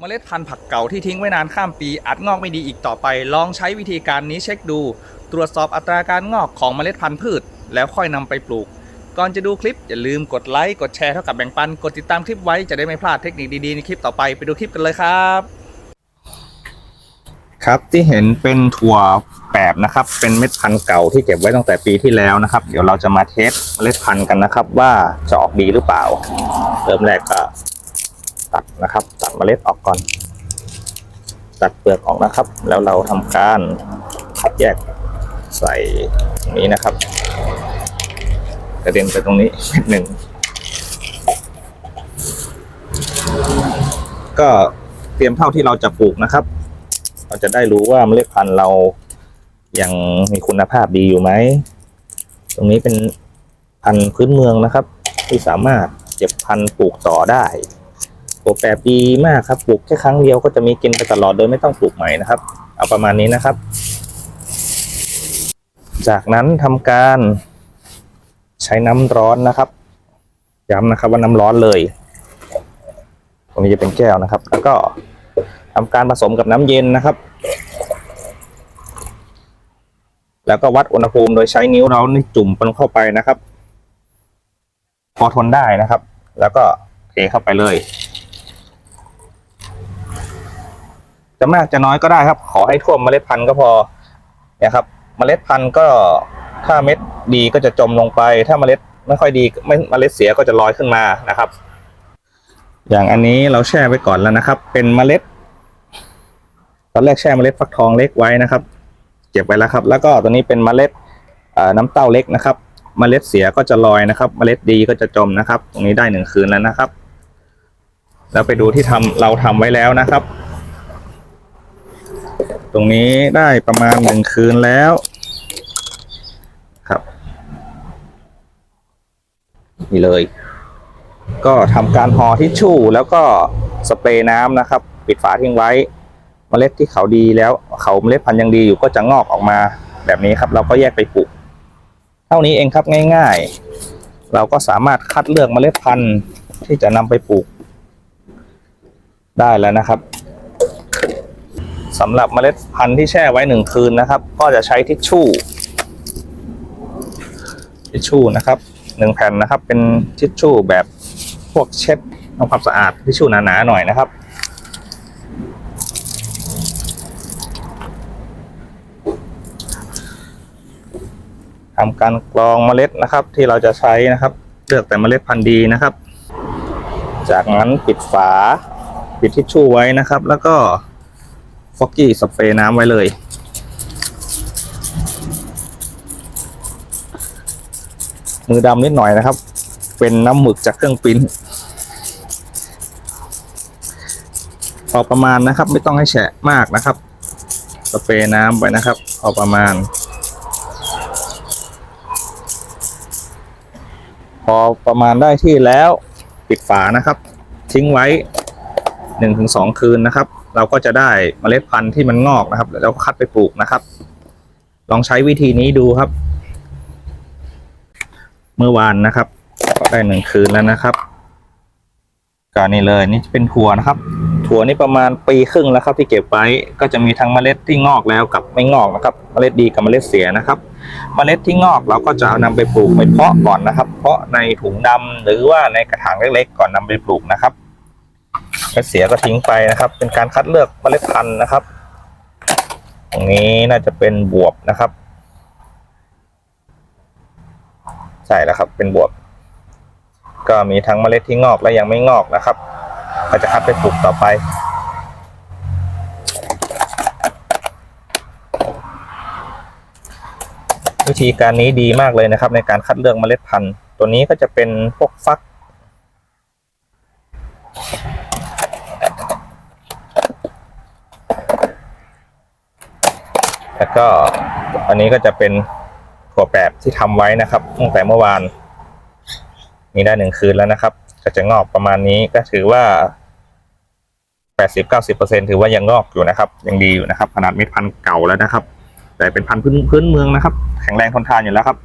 เมล็ดพันธุ์ผักเก่าที่ทิ้งไว้นานข้ามปีอาจงอกไม่ดีอีกต่อไป ลองใช้วิธีการนี้เช็คดู ตรวจสอบอัตราการงอกของเมล็ดพันธุ์พืช แล้วค่อยนำไปปลูก ก่อนจะดูคลิปอย่าลืมกดไลค์กดแชร์เท่ากับแบ่งปัน กดติดตามคลิปไว้จะได้ไม่พลาดเทคนิคดีๆในคลิปต่อไปไปดูคลิปกันเลยครับ ครับที่เห็นเป็นถั่วแปบนะครับ เป็นเม็ดพันธุ์เก่าที่เก็บไว้ตั้งแต่ปีที่แล้วนะครับ เดี๋ยวเราจะมาเทสเมล็ดพันธุ์กันนะครับ ว่าจะออกดีหรือเปล่า เริ่มแรกก็ ตัดนะครับ ตัดเมล็ดออกก่อน ตัดเปลือกออกนะครับ แล้วเราทำการคัดแยกใส่ตรงนี้นะครับกระเด็นไปตรงนี้หนึ่งก็เตรียมเท่าที่เราจะปลูกนะครับ เราจะได้รู้ว่าเมล็ดพันธุ์เรายังมีคุณภาพดีอยู่ไหม ตรงนี้เป็นพันธุ์พื้นเมืองนะครับ ที่สามารถเก็บพันธุ์ปลูกต่อได้ ปลูกแปดปีมากครับปลูกแค่ครั้งเดียวก็จะมีกินไปตลอดโดยไม่ต้องปลูกใหม่นะครับ เอาประมาณนี้นะครับ จากนั้นทำการใช้น้ำร้อนนะครับ ย้ำนะครับว่าน้ำร้อนเลย ตรงนี้จะเป็นแก้วนะครับ แล้วก็ทำการผสมกับน้ำเย็นนะครับ แล้วก็วัดอุณหภูมิโดยใช้นิ้วเรานี่จุ่มมันเข้าไปนะครับ พอทนได้นะครับ แล้วก็เทเข้าไปเลย จะมากจะน้อยก็ได้ครับ ขอให้ท่วมเมล็ดพันธุ์ก็พอเนี่ยครับ เมล็ดพันธุ์ก็ถ้าเม็ดดีก็จะจมลงไป ถ้าเมล็ดไม่ค่อยดีไม่เมล็ดเสียก็จะลอยขึ้นมานะครับ อย่างอันนี้เราแช่ไว้ก่อนแล้วนะครับ เป็นเมล็ด ตอนแรกแช่เมล็ดฟักทองเล็กไว้นะครับ เก็บไว้แล้วครับ แล้วก็ตัวนี้เป็นเมล็ดน้ำเต้าเล็กนะครับ เมล็ดเสียก็จะลอยนะครับ เมล็ดดีก็จะจมนะครับ ตรงนี้ได้หนึ่งคืนแล้วนะครับ แล้วไปดูที่ทำเราทำไว้แล้วนะครับ รงนี้ได้ประมาณหนึ่งคืนแล้วครับ นี่เลย ก็ทำการห่อทิชชู่แล้วก็สเปรย์น้ำนะครับ ปิดฝาทิ้งไว้เมล็ดที่เขาดีแล้ว เขาเมล็ดพันธุ์ยังดีอยู่ก็จะงอกออกมาแบบนี้ครับ เราก็แยกไปปลูก เท่านี้เองครับง่าย ๆ เราก็สามารถคัดเลือกเมล็ดพันธุ์ที่จะนำไปปลูก ได้แล้วนะครับ สำหรับเมล็ดพันธุ์ที่แช่ไว้หนึ่งคืนนะครับ ก็จะใช้ทิชชู่ ทิชชู่นะครับหนึ่งแผ่นนะครับ เป็นทิชชู่แบบพวกเช็ดทำความสะอาดทิชชู่หนาๆหน่อยนะครับทำการกรองเมล็ดนะครับ ที่เราจะใช้นะครับ เลือกแต่เมล็ดพันธุ์ดีนะครับ จากนั้นปิดฝา ปิดทิชชู่ไว้นะครับ แล้วก็ ฟอกกี้สเปรย์น้ำไว้เลย มือดำนิดหน่อยนะครับ เป็นน้ำหมึกจากเครื่องปิ้นพอประมาณนะครับ ไม่ต้องให้แฉะมากนะครับ สเปรย์น้ำไปนะครับ พอประมาณ พอประมาณได้ที่แล้วปิดฝานะครับ ทิ้งไว้หนึ่งถึงสองคืนนะครับ เราก็จะได้เมล็ดพันธุ์ที่มันงอกนะครับ แล้วคัดไปปลูกนะครับ ลองใช้วิธีนี้ดูครับ เมื่อวานนะครับก็ได้หนึ่งคืนแล้วนะครับก็นี่เลยนี่จะเป็นถั่วนะครับ ถั่วนี่ประมาณปีครึ่งแล้วครับ ที่เก็บไว้ก็จะมีทั้งเมล็ดที่งอกแล้วกับไม่งอกนะครับ เมล็ดดีกับเมล็ดเสียนะครับ เมล็ดที่งอกเราก็จะเอานำไปปลูกไปเพาะก่อนนะครับ เพาะในถุงดำหรือว่าในกระถางเล็กๆ ก่อนนำไปปลูกนะครับ เมล็ดเสียก็ทิ้งไปนะครับ เป็นการคัดเลือกเมล็ดพันธุ์นะครับ ตรงนี้น่าจะเป็นบวบนะครับ ใช่แล้วครับเป็นบวบ ก็มีทั้งเมล็ดที่งอกและยังไม่งอกนะครับ ก็จะคัดไปปลูกต่อไปวิธีการนี้ดีมากเลยนะครับ ในการคัดเลือกเมล็ดพันธุ์ ตัวนี้ก็จะเป็นพวกฟัก แล้วก็อันนี้ก็จะเป็นถั่วแปบที่ทำไว้นะครับตั้งแต่เมื่อวานนี่ได้หนึ่งคืนแล้วนะครับ ก็จะงอกประมาณนี้ก็ถือว่า80-90%ถือว่ายังงอกอยู่นะครับ ยังดีอยู่นะครับ ขนาดเม็ดพันธุ์เก่าแล้วนะครับ แต่เป็นพันธุ์พื้นพื้นเมืองนะครับ แข็งแรงทนทานอยู่แล้วครับ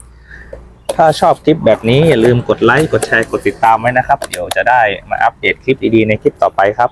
ถ้าชอบคลิปแบบนี้อย่าลืมกดไลค์กดแชร์กดติดตามไว้นะครับ เดี๋ยวจะได้มาอัปเดตคลิปดีๆในคลิปต่อไปครับ